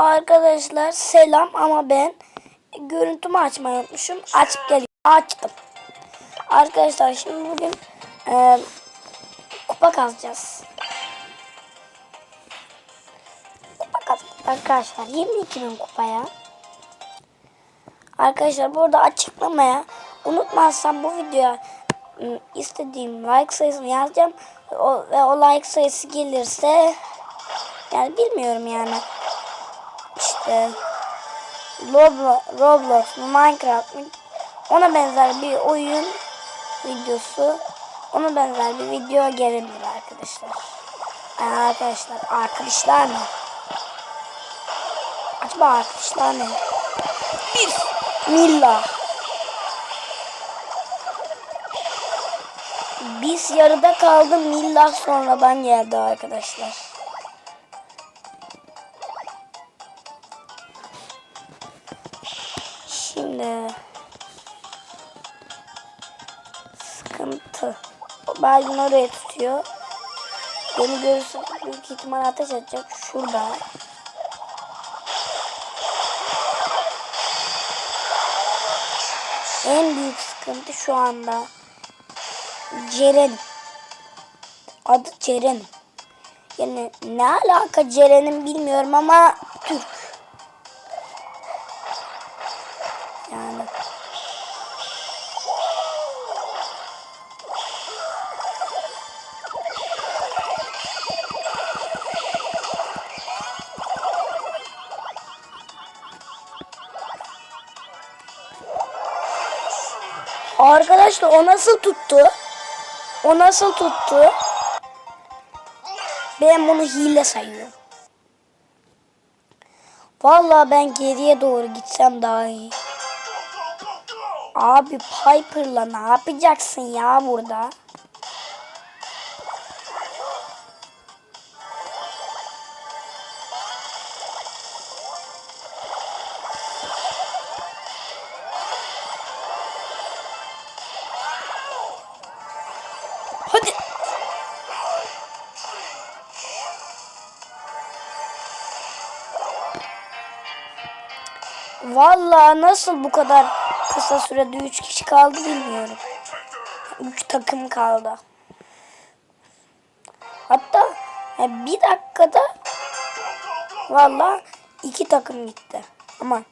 Arkadaşlar selam ama ben görüntümü açmayı unutmuşum. Açıp geliyorum. Açtım. Arkadaşlar şimdi bugün e, kupa kazacağız. Kupa kazacağız arkadaşlar. 22 bin kupaya. Arkadaşlar burada açıklamaya unutmazsam bu videoya istediğim like sayısını yazacağım. O, ve o like sayısı gelirse yani bilmiyorum yani. İşte Roblox, Minecraft mı ona benzer bir oyun videosu ona benzer bir video gelebilir arkadaşlar. Yani arkadaşlar arkadaşlar ne? Acaba arkadaşlar ne? Bir Milla. Biz yarıda kaldı Milla sonradan geldi arkadaşlar. Şimdi sıkıntı. Baygın oraya tutuyor. Beni görürse büyük ihtimal ateş edecek. Şurada. En büyük sıkıntı şu anda Ceren. Adı Ceren. Yani ne alaka Ceren'in bilmiyorum ama Türk. O nasıl tuttu? O nasıl tuttu? Ben bunu hile sayıyorum. Vallahi ben geriye doğru gitsem daha iyi. Abi Piper'la ne yapacaksın ya burada? Hadi. Vallahi nasıl bu kadar kısa sürede 3 kişi kaldı bilmiyorum. 3 takım kaldı. Hatta e, bir dakikada vallahi iki takım gitti. Ama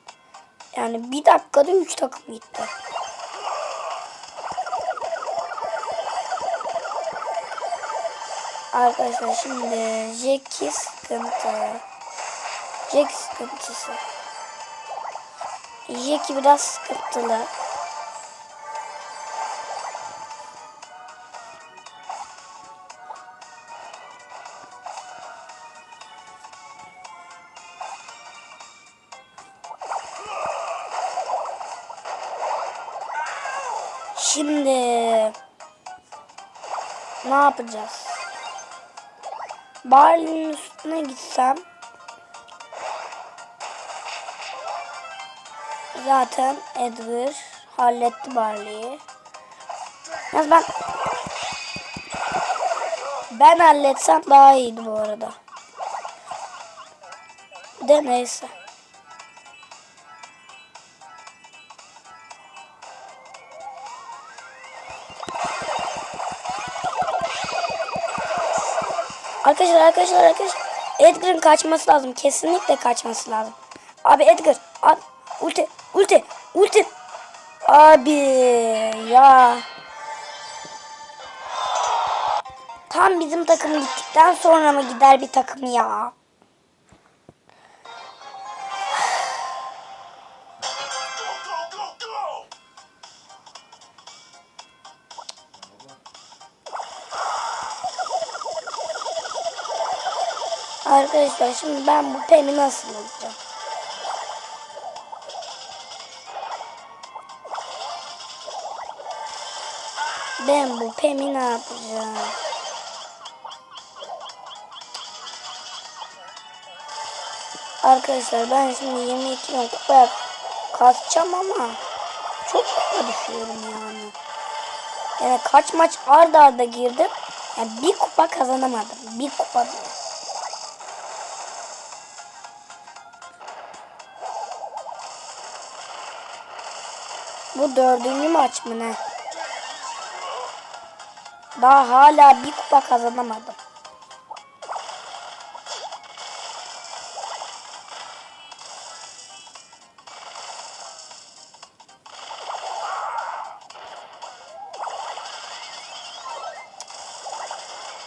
yani bir dakikada 3 takım gitti. Arkadaşlar şimdi Jack'i sıkıntı. Jack sıkıntısı. Jack'i biraz sıkıntılı. Şimdi ne yapacağız? Barley'nin üstüne gitsem zaten Edgar halletti Barley'i. Yalnız ben ben halletsem daha iyiydi bu arada. De neyse. Arkadaşlar arkadaşlar arkadaşlar Edgar'ın kaçması lazım. Kesinlikle kaçması lazım. Abi Edgar. Abi ulti ulti ulti. Abi ya. Tam bizim takım gittikten sonra mı gider bir takım ya? Arkadaşlar şimdi ben bu peni nasıl alacağım? Ben bu pemi ne yapacağım? Arkadaşlar ben şimdi 22 bin kupaya kasacağım ama çok kupa düşüyorum yani. Yani kaç maç arda arda girdim. Yani bir kupa kazanamadım. Bir kupa bile. Bu dördüncü maç mı ne? Daha hala bir kupa kazanamadım.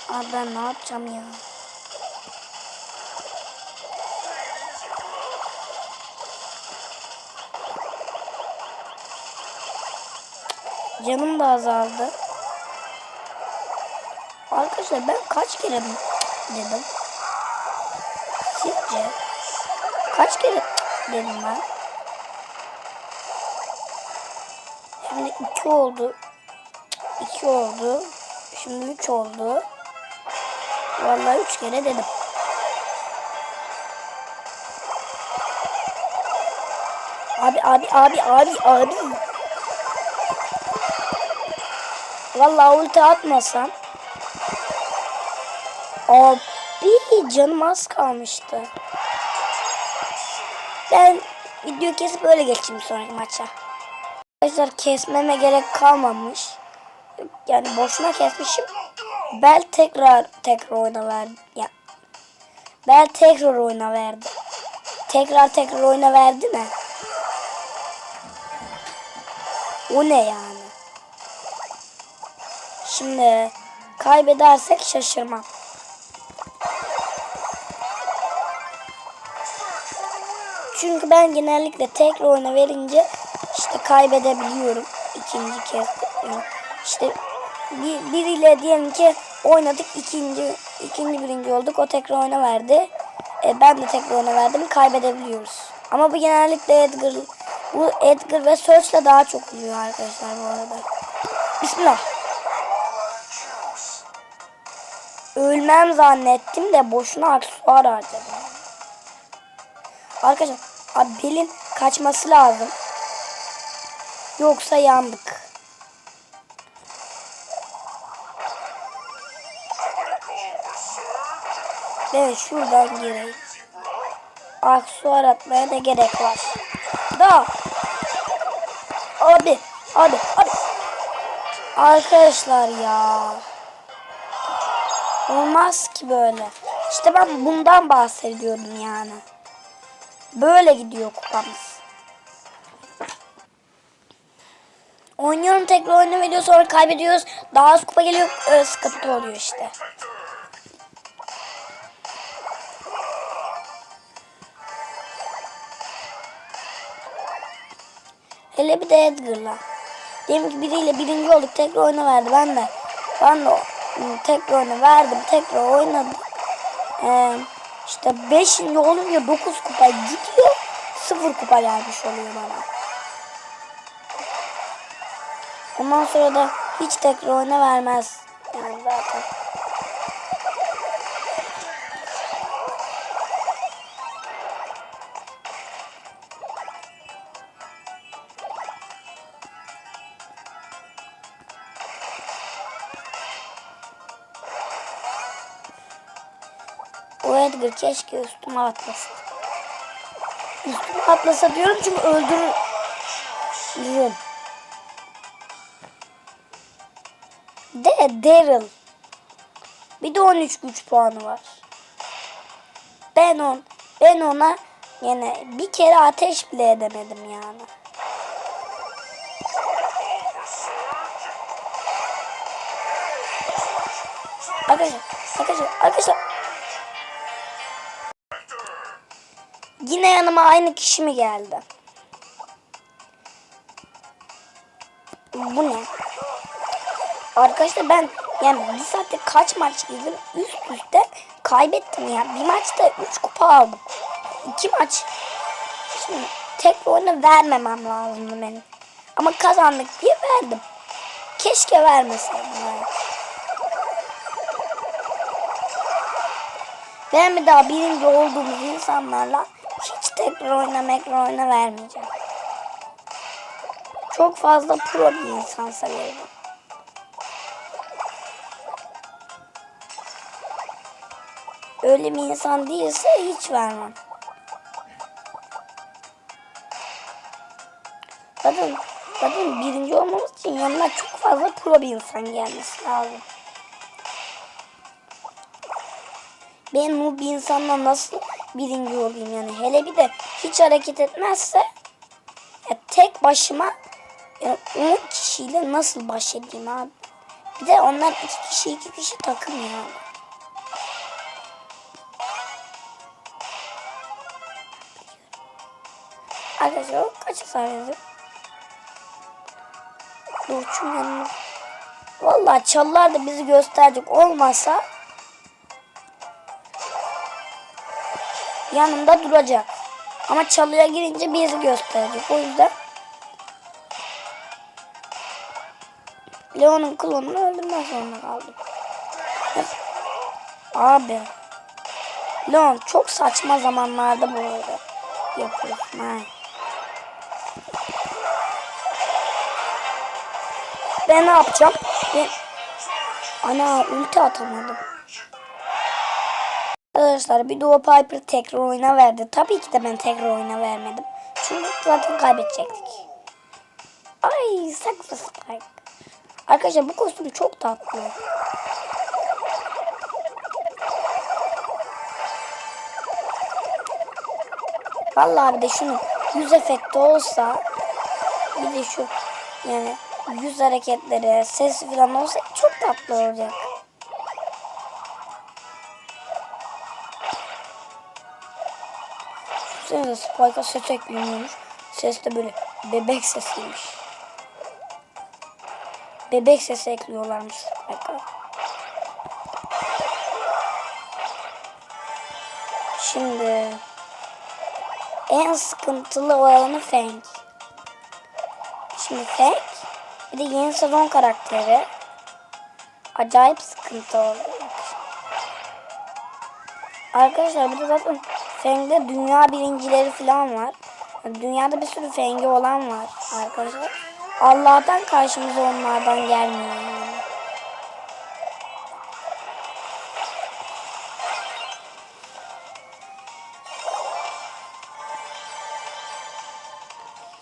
Abi ben ne yapacağım ya? Canım da azaldı. Arkadaşlar ben kaç kere dedim? Sizce? Kaç kere dedim ben? Şimdi iki oldu. İki oldu. Şimdi üç oldu. Vallahi üç kere dedim. Abi abi abi abi abi. Vallahi ulti atmasam. Abi canım az kalmıştı. Ben video kesip öyle geçeyim sonraki maça. Arkadaşlar kesmeme gerek kalmamış. Yani boşuna kesmişim. Bel tekrar tekrar oyuna verdi. Ya. Bel tekrar oyuna verdi. Tekrar tekrar oyuna verdi mi? O ne yani? Şimdi kaybedersek şaşırmam. Çünkü ben genellikle tekrar oyuna verince işte kaybedebiliyorum ikinci kez. Yani işte bir, biriyle diyelim ki oynadık ikinci ikinci birinci olduk o tekrar oyuna verdi. E, ben de tekrar oyuna verdim kaybedebiliyoruz. Ama bu genellikle Edgar bu Edgar ve Search'le daha çok oluyor arkadaşlar bu arada. Bismillah. Ölmem zannettim de boşuna aksesuar harcadım. Arkadaşlar abi Belin kaçması lazım. Yoksa yandık. Evet şuradan gireyim. Aksesuar atmaya da gerek var. Da. Abi. Abi. Abi. Arkadaşlar ya. Olmaz ki böyle. İşte ben bundan bahsediyorum yani. Böyle gidiyor kupamız. Oynuyorum tekrar oyunu veriyor sonra kaybediyoruz. Daha az kupa geliyor. Öyle sıkıntı oluyor işte. Hele bir de Edgar'la. Diyelim ki biriyle birinci olduk. Tekrar oyuna verdi. Ben de ben de tekrar oyuna verdim. Tekrar oynadım. Ee, işte 5. olunca 9 kupa gidiyor. 0 kupa gelmiş oluyor bana. Ondan sonra da hiç tekrar oyuna vermez. Yani zaten. O Edgar keşke üstüme atlasa. Üstüme atlasa diyorum çünkü öldürürüm. De Daryl. Bir de 13 güç puanı var. Ben on ben ona yani bir kere ateş bile edemedim yani. Arkadaşlar, arkadaşlar, arkadaşlar. Yine yanıma aynı kişi mi geldi? Bu ne? Arkadaşlar ben yani bir saatte kaç maç izledim üst üste kaybettim ya. Bir maçta 3 kupa aldım. 2 maç. Şimdi tek oyunu vermemem lazımdı benim. Ama kazandık diye verdim. Keşke vermeseydim. Yani. Ben bir daha birinci olduğumuz insanlarla tekrar oyna mekrar oyna vermeyeceğim. Çok fazla pro bir insan severim. Öyle bir insan değilse hiç vermem. Zaten Zaten birinci olmamız için yanına çok fazla pro bir insan gelmesi lazım. Ben bu bir insanla nasıl birinci olayım yani hele bir de hiç hareket etmezse ya tek başıma yani 10 kişiyle nasıl baş edeyim abi. Bir de onlar iki kişi iki kişi takım ya. Arkadaşlar kaç hasar yazıyor? Burçun yanına. Vallahi çalılar da bizi gösterecek olmasa yanında duracak. Ama çalıya girince bizi gösterecek. O yüzden Leon'un klonunu öldürmek zorunda kaldım. Abi. Leon çok saçma zamanlarda bu arada yapıyorsun ha. Ben ne yapacağım? Ben... Ana ulti atamadım. Arkadaşlar bir Duo Piper tekrar oyuna verdi. Tabii ki de ben tekrar oyuna vermedim. Çünkü zaten kaybedecektik. Ay saklı spike. Arkadaşlar bu kostüm çok tatlı. Vallahi bir de şunun yüz efekti olsa bir de şu yani yüz hareketleri, ses falan olsa çok tatlı olacak. Düşünsenize Spike'a ses ekleniyormuş. Ses de böyle bebek sesiymiş. Bebek sesi ekliyorlarmış Spike'a. Şimdi en sıkıntılı olanı Fang. Şimdi Fang bir de yeni sezon karakteri acayip sıkıntı oldu. Arkadaşlar bir de zaten Fang'de dünya birincileri falan var. Yani dünyada bir sürü Fang'i olan var arkadaşlar. Allah'tan karşımıza onlardan gelmiyor yani.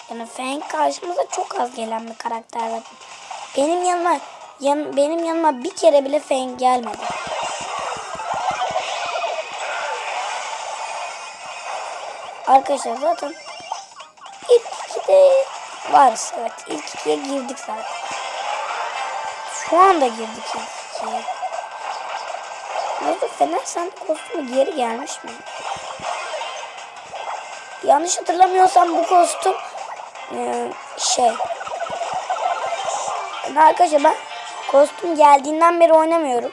Yani Fang karşımıza çok az gelen bir karakter. Benim yanıma yan, benim yanıma bir kere bile Fang gelmedi. Arkadaşlar zaten ilk ikide varız. Evet ilk ikiye girdik zaten. Şu anda girdik ilk ikiye. Nasıl Fener sen kostümü geri gelmiş mi? Yanlış hatırlamıyorsam bu kostüm e, şey arkadaşlar ben kostüm geldiğinden beri oynamıyorum.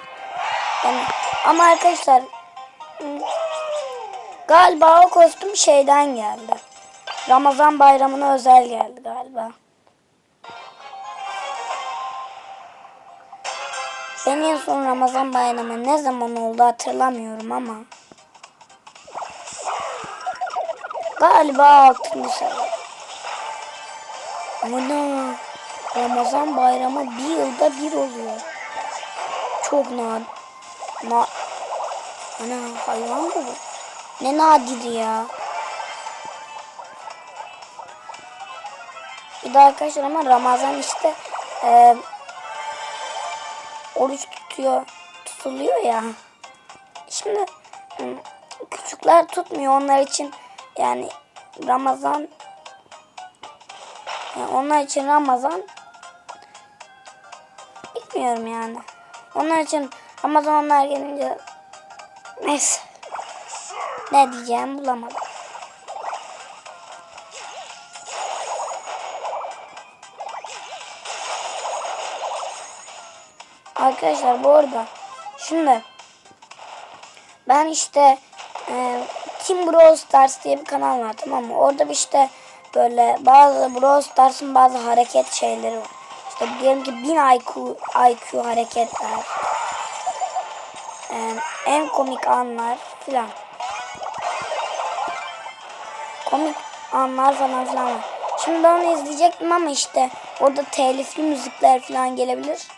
Yani ama arkadaşlar galiba o kostüm şeyden geldi. Ramazan bayramına özel geldi galiba. Ben en son Ramazan bayramı ne zaman oldu hatırlamıyorum ama. Galiba 6. sene. Ana Ramazan bayramı bir yılda bir oluyor. Çok nadir. Na Ana hayvan mı bu? Ne nadir ya. Bir de arkadaşlar ama Ramazan işte e, oruç tutuyor, tutuluyor ya. Şimdi küçükler tutmuyor onlar için yani Ramazan yani onlar için Ramazan bilmiyorum yani. Onlar için Ramazan onlar gelince neyse ne diyeceğim bulamadım. Arkadaşlar bu arada şimdi ben işte e, Team Brawl Stars diye bir kanal var tamam mı? Orada bir işte böyle bazı Brawl Stars'ın bazı hareket şeyleri var. İşte diyelim ki 1000 IQ, IQ hareketler. E, en komik anlar filan. Komik anlar falan var. Şimdi ben onu izleyecektim ama işte orada telifli müzikler falan gelebilir.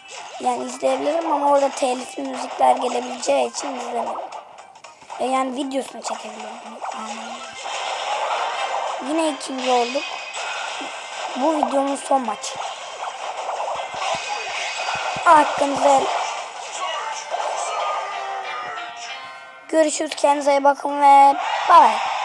Yani izleyebilirim ama orada telifli müzikler gelebileceği için izlemiyorum. E, Yani videosunu çekebilirim. Yine ikinci olduk. bu videonun son maç. Hakkınızı Görüşürüz kendinize iyi bakın ve bay bay.